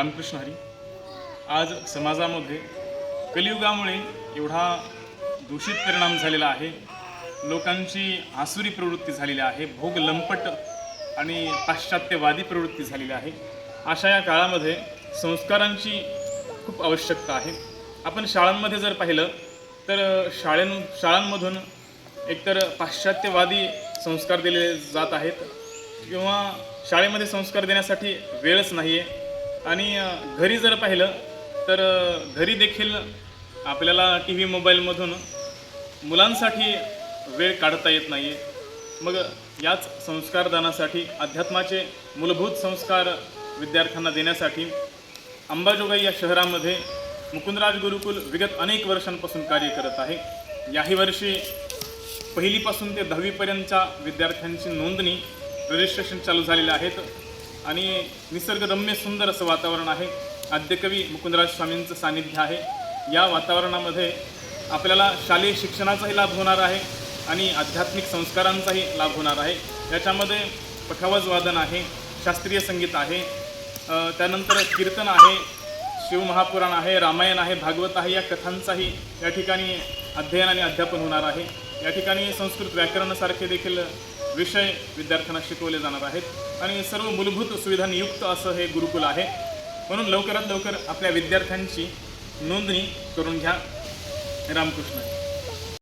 रामकृष्ण हरी. आज समाजामध्ये कलियुगामुळे एवढा दूषित परिणाम झालेला आहे. लोकांची आसुरी प्रवृत्ती झालेली आहे भोग लंपट आणि पाश्चात्यवादी प्रवृत्ती झालेली आहे. अशा या काळामध्ये संस्कारांची खूप आवश्यकता आहे. आपण शाळांमध्ये जर पाहिलं तर शाळें शाळांमधून एकतर पाश्चात्यवादी संस्कार दिले जात आहेत किंवा शाळेमध्ये संस्कार देण्यासाठी वेळच नाही आहे आणि घरी जर पाहिलं तर घरी देखील आपल्याला टी व्ही मोबाईलमधून मुलांसाठी वेळ काढता येत नाही आहे मग याच संस्कारदानासाठी अध्यात्माचे मूलभूत संस्कार विद्यार्थ्यांना देण्यासाठी अंबाजोगाई या शहरामध्ये मुकुंदराज गुरुकुल विगत अनेक वर्षांपासून कार्य करत आहे. याही वर्षी पहिलीपासून ते दहावीपर्यंतच्या विद्यार्थ्यांची नोंदणी रजिस्ट्रेशन चालू झालेले आहेत आणि निसर्गरम्य सुंदर असं वातावरण आहे. आद्यकवी मुकुंदराज स्वामींचं सानिध्य आहे. या वातावरणामध्ये आपल्याला शालेय शिक्षणाचाही लाभ होणार आहे आणि आध्यात्मिक संस्कारांचाही लाभ होणार आहे. याच्यामध्ये पखावज वादन आहे शास्त्रीय संगीत आहे त्यानंतर कीर्तन आहे शिवमहापुराण आहे रामायण आहे भागवत आहे या कथांचाही या ठिकाणी अध्ययन आणि अध्यापन होणार आहे. या ठिकाणी संस्कृत व्याकरणासारखे देखील विषय विद्यार्थ्यांना शिकवले जाणार आहेत. आणि सर्व मूलभूत सुविधांयुक्त असं हे गुरुकुल आहे. म्हणून लवकरात लवकर आपल्या विद्यार्थ्यांची नोंदणी करून घ्या. रामकृष्ण.